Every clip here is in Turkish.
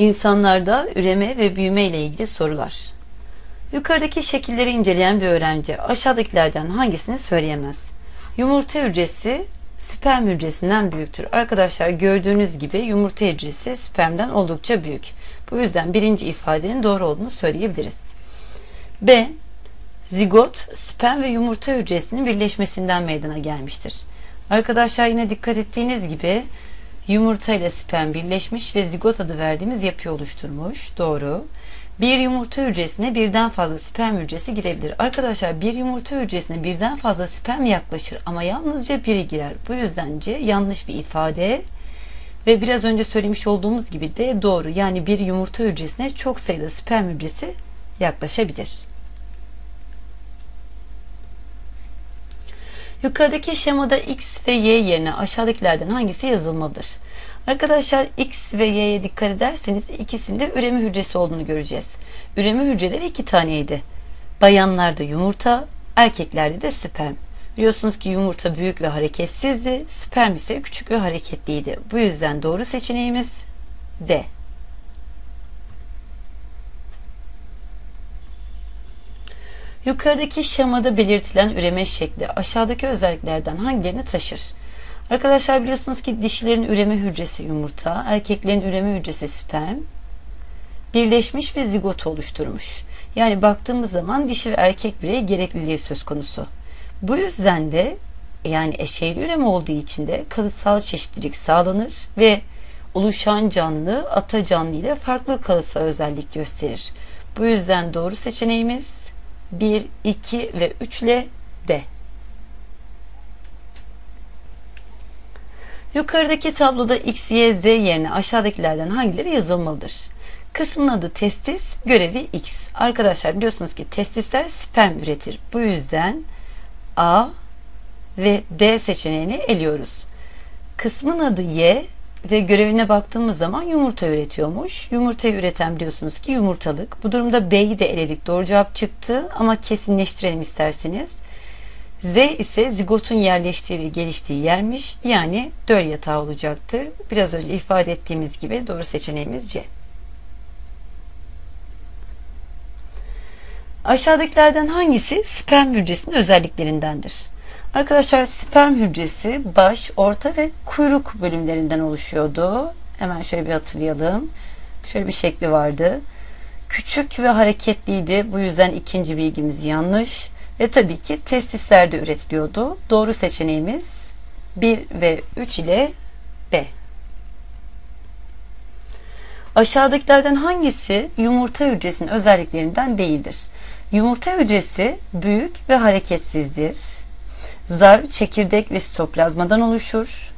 İnsanlarda üreme ve büyüme ile ilgili sorular. Yukarıdaki şekilleri inceleyen bir öğrenci aşağıdakilerden hangisini söyleyemez? Yumurta hücresi sperm hücresinden büyüktür. Arkadaşlar gördüğünüz gibi yumurta hücresi spermden oldukça büyük. Bu yüzden birinci ifadenin doğru olduğunu söyleyebiliriz. B. Zigot sperm ve yumurta hücresinin birleşmesinden meydana gelmiştir. Arkadaşlar yine dikkat ettiğiniz gibi yumurta ile sperm birleşmiş ve zigot adı verdiğimiz yapıyı oluşturmuş. Doğru. Bir yumurta hücresine birden fazla sperm hücresi girebilir. Arkadaşlar bir yumurta hücresine birden fazla sperm yaklaşır ama yalnızca biri girer. Bu yüzden C yanlış bir ifade ve biraz önce söylemiş olduğumuz gibi de doğru. Yani bir yumurta hücresine çok sayıda sperm hücresi yaklaşabilir. Yukarıdaki şemada X ve Y yerine aşağıdakilerden hangisi yazılmalıdır? Arkadaşlar X ve Y'ye dikkat ederseniz ikisinde üreme hücresi olduğunu göreceğiz. Üreme hücreleri iki taneydi. Bayanlarda yumurta, erkeklerde de sperm. Biliyorsunuz ki yumurta büyük ve hareketsizdi, sperm ise küçük ve hareketliydi. Bu yüzden doğru seçeneğimiz D. Yukarıdaki şemada belirtilen üreme şekli aşağıdaki özelliklerden hangilerini taşır? Arkadaşlar biliyorsunuz ki dişilerin üreme hücresi yumurta, erkeklerin üreme hücresi sperm, birleşmiş ve zigot oluşturmuş. Yani baktığımız zaman dişi ve erkek birey gerekliliği söz konusu. Bu yüzden de yani eşeyli üreme olduğu için de kalıtsal çeşitlilik sağlanır ve oluşan canlı ata canlı ile farklı kalıtsal özellik gösterir. Bu yüzden doğru seçeneğimiz 1, 2 ve 3 ile D. Yukarıdaki tabloda X, Y, Z yerine aşağıdakilerden hangileri yazılmalıdır? Kısmın adı testis, görevi X. Arkadaşlar biliyorsunuz ki testisler sperm üretir. Bu yüzden A ve D seçeneğini eliyoruz. Kısmın adı Y ve görevine baktığımız zaman yumurta üretiyormuş. Yumurtayı üreten biliyorsunuz ki yumurtalık. Bu durumda B'yi de eledik. Doğru cevap çıktı ama kesinleştirelim isterseniz. Z ise zigotun yerleştiği ve geliştiği yermiş. Yani döl yatağı olacaktır. Biraz önce ifade ettiğimiz gibi doğru seçeneğimiz C. Aşağıdakilerden hangisi sperm hücresinin özelliklerindendir? Arkadaşlar sperm hücresi baş, orta ve kuyruk bölümlerinden oluşuyordu. Hemen şöyle bir hatırlayalım. Şöyle bir şekli vardı. Küçük ve hareketliydi. Bu yüzden ikinci bilgimiz yanlış. Ve tabii ki testislerde üretiliyordu. Doğru seçeneğimiz 1 ve 3 ile B. Aşağıdakilerden hangisi yumurta hücresinin özelliklerinden değildir? Yumurta hücresi büyük ve hareketsizdir. Zar, çekirdek ve sitoplazmadan oluşur.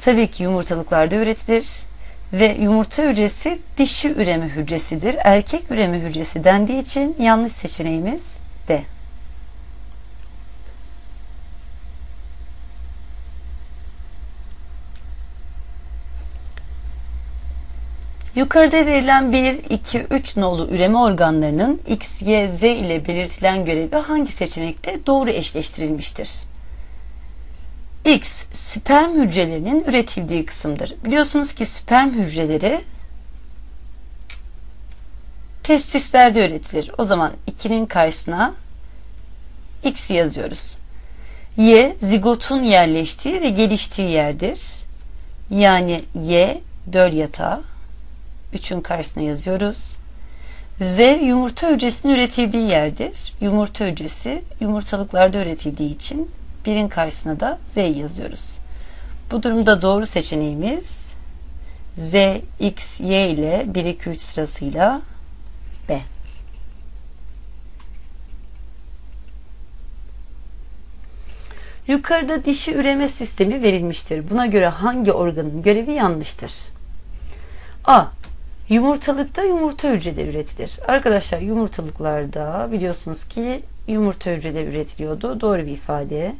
Tabii ki yumurtalıklarda üretilir. Ve yumurta hücresi dişi üreme hücresidir. Erkek üreme hücresi dendiği için yanlış seçeneğimiz D. Yukarıda verilen 1, 2, 3 nolu üreme organlarının X, Y, Z ile belirtilen görevi hangi seçenekte doğru eşleştirilmiştir? X, sperm hücrelerinin üretildiği kısımdır. Biliyorsunuz ki sperm hücreleri testislerde üretilir. O zaman 2'nin karşısına X yazıyoruz. Y, zigotun yerleştiği ve geliştiği yerdir. Yani Y, döl yatağı. 3'ün karşısına yazıyoruz. Z yumurta hücresinin üretildiği yerdir. Yumurta hücresi yumurtalıklarda üretildiği için birin karşısına da Z yazıyoruz. Bu durumda doğru seçeneğimiz Z, X, Y ile 1, 2, 3 sırasıyla B. Yukarıda dişi üreme sistemi verilmiştir. Buna göre hangi organın görevi yanlıştır? A. Yumurtalıkta yumurta hücreleri üretilir. Arkadaşlar yumurtalıklarda biliyorsunuz ki yumurta hücreleri üretiliyordu. Doğru bir ifade.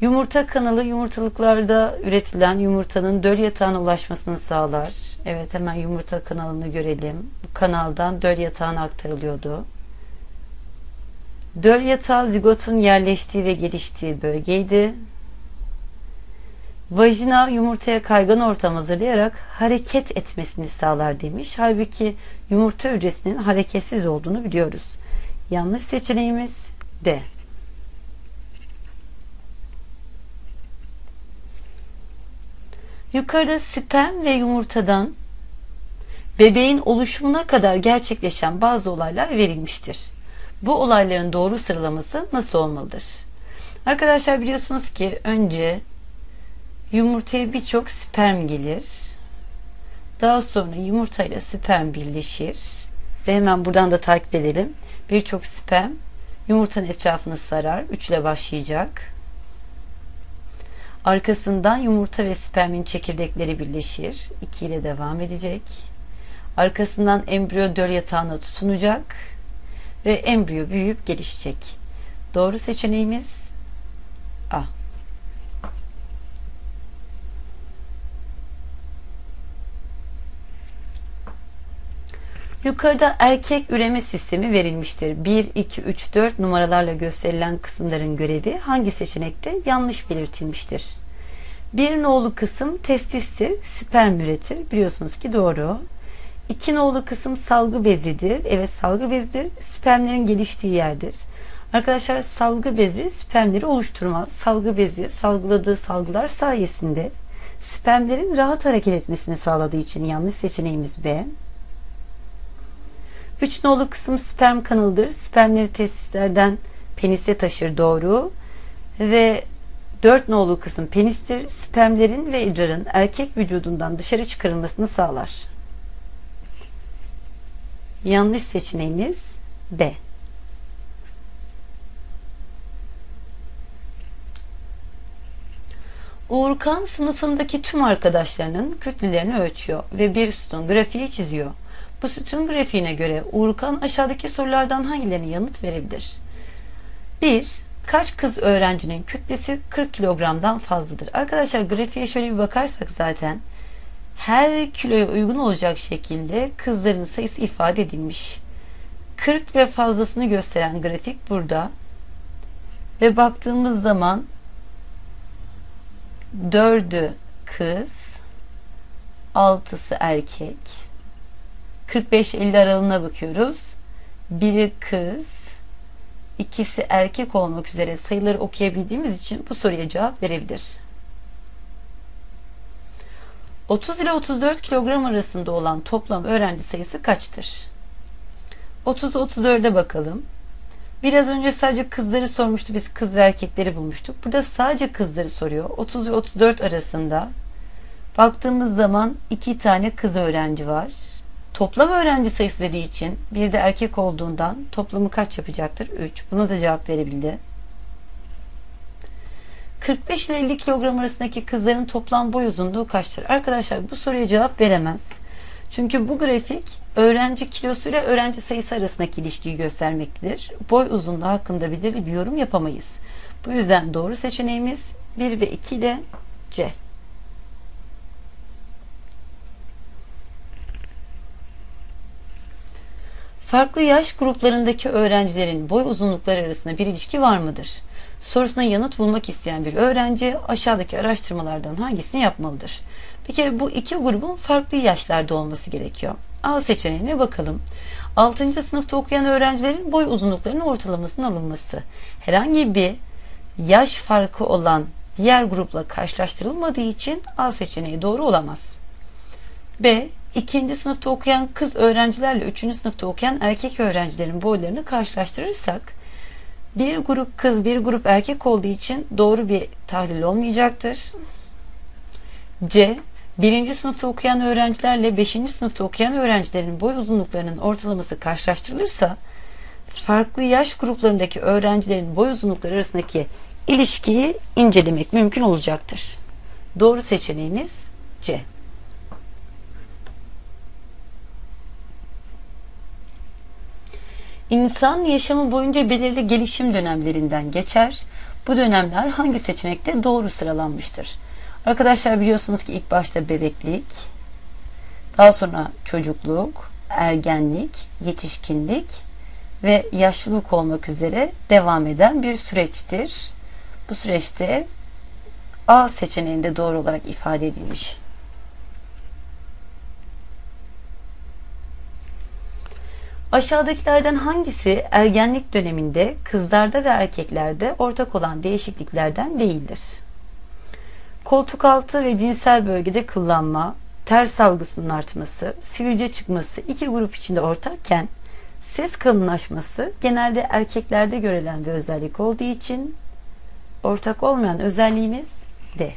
Yumurta kanalı yumurtalıklarda üretilen yumurtanın döl yatağına ulaşmasını sağlar. Evet hemen yumurta kanalını görelim. Bu kanaldan döl yatağına aktarılıyordu. Döl yatağı zigotun yerleştiği ve geliştiği bölgeydi. Vajina yumurtaya kaygan ortam hazırlayarak hareket etmesini sağlar demiş. Halbuki yumurta hücresinin hareketsiz olduğunu biliyoruz. Yanlış seçeneğimiz D. Yukarıda sperm ve yumurtadan bebeğin oluşumuna kadar gerçekleşen bazı olaylar verilmiştir. Bu olayların doğru sıralaması nasıl olmalıdır? Arkadaşlar biliyorsunuz ki önce yumurtaya birçok sperm gelir. Daha sonra yumurta ile sperm birleşir. Ve hemen buradan da takip edelim. Birçok sperm yumurtanın etrafını sarar. 3 ile başlayacak. Arkasından yumurta ve spermin çekirdekleri birleşir. 2 ile devam edecek. Arkasından embriyo döl yatağına tutunacak ve embriyo büyüyüp gelişecek. Doğru seçeneğimiz A. Yukarıda erkek üreme sistemi verilmiştir. 1, 2, 3, 4 numaralarla gösterilen kısımların görevi hangi seçenekte yanlış belirtilmiştir? Bir nolu kısım testistir, sperm üretir. Biliyorsunuz ki doğru. İki nolu kısım salgı bezidir. Evet salgı bezidir. Spermlerin geliştiği yerdir. Arkadaşlar salgı bezi spermleri oluşturmaz. Salgı bezi salgıladığı salgılar sayesinde spermlerin rahat hareket etmesini sağladığı için yanlış seçeneğimiz B. 3 nolu kısım sperm kanalıdır. Spermleri testislerden penise taşır doğru. Ve 4 nolu kısım penistir. Spermlerin ve idrarın erkek vücudundan dışarı çıkarılmasını sağlar. Yanlış seçeneğimiz B. Uğurkan sınıfındaki tüm arkadaşlarının kütlelerini ölçüyor ve bir sütun grafiği çiziyor. Bu sütun grafiğine göre Uğurkan aşağıdaki sorulardan hangilerine yanıt verebilir? 1. Kaç kız öğrencinin kütlesi 40 kilogramdan fazladır? Arkadaşlar grafiğe şöyle bir bakarsak zaten her kiloya uygun olacak şekilde kızların sayısı ifade edilmiş. 40 ve fazlasını gösteren grafik burada. Ve baktığımız zaman 4'ü kız, 6'sı erkek. 45-50 aralığına bakıyoruz. Biri kız, ikisi erkek olmak üzere sayıları okuyabildiğimiz için bu soruya cevap verebilir. 30 ile 34 kilogram arasında olan toplam öğrenci sayısı kaçtır? 30 34'e bakalım. Biraz önce sadece kızları sormuştu. Biz kız ve erkekleri bulmuştuk. Burada sadece kızları soruyor. 30 ve 34 arasında baktığımız zaman iki tane kız öğrenci var. Toplam öğrenci sayısı dediği için bir de erkek olduğundan toplamı kaç yapacaktır? 3. Buna da cevap verebildi. 45 ile 50 kilogram arasındaki kızların toplam boy uzunluğu kaçtır? Arkadaşlar bu soruya cevap veremez. Çünkü bu grafik öğrenci kilosu ile öğrenci sayısı arasındaki ilişkiyi göstermektedir. Boy uzunluğu hakkında belirli bir yorum yapamayız. Bu yüzden doğru seçeneğimiz 1 ve 2 ile C. Farklı yaş gruplarındaki öğrencilerin boy uzunlukları arasında bir ilişki var mıdır? Sorusuna yanıt bulmak isteyen bir öğrenci aşağıdaki araştırmalardan hangisini yapmalıdır? Bir kere bu iki grubun farklı yaşlarda olması gerekiyor. A seçeneğine bakalım. 6. sınıfta okuyan öğrencilerin boy uzunluklarının ortalamasının alınması. Herhangi bir yaş farkı olan diğer grupla karşılaştırılmadığı için A seçeneği doğru olamaz. B. 2. sınıfta okuyan kız öğrencilerle 3. sınıfta okuyan erkek öğrencilerin boylarını karşılaştırırsak bir grup kız bir grup erkek olduğu için doğru bir tahlil olmayacaktır. C. Birinci sınıfta okuyan öğrencilerle beşinci sınıfta okuyan öğrencilerin boy uzunluklarının ortalaması karşılaştırılırsa farklı yaş gruplarındaki öğrencilerin boy uzunlukları arasındaki ilişkiyi incelemek mümkün olacaktır. Doğru seçeneğimiz C. İnsan yaşamı boyunca belirli gelişim dönemlerinden geçer. Bu dönemler hangi seçenekte doğru sıralanmıştır? Arkadaşlar biliyorsunuz ki ilk başta bebeklik, daha sonra çocukluk, ergenlik, yetişkinlik ve yaşlılık olmak üzere devam eden bir süreçtir. Bu süreçte A seçeneğinde doğru olarak ifade edilmiş. Aşağıdakilerden hangisi ergenlik döneminde kızlarda ve erkeklerde ortak olan değişikliklerden değildir? Koltuk altı ve cinsel bölgede kıllanma, ters algısının artması, sivilce çıkması iki grup içinde ortakken ses kalınlaşması genelde erkeklerde görülen bir özellik olduğu için ortak olmayan özelliğimiz D.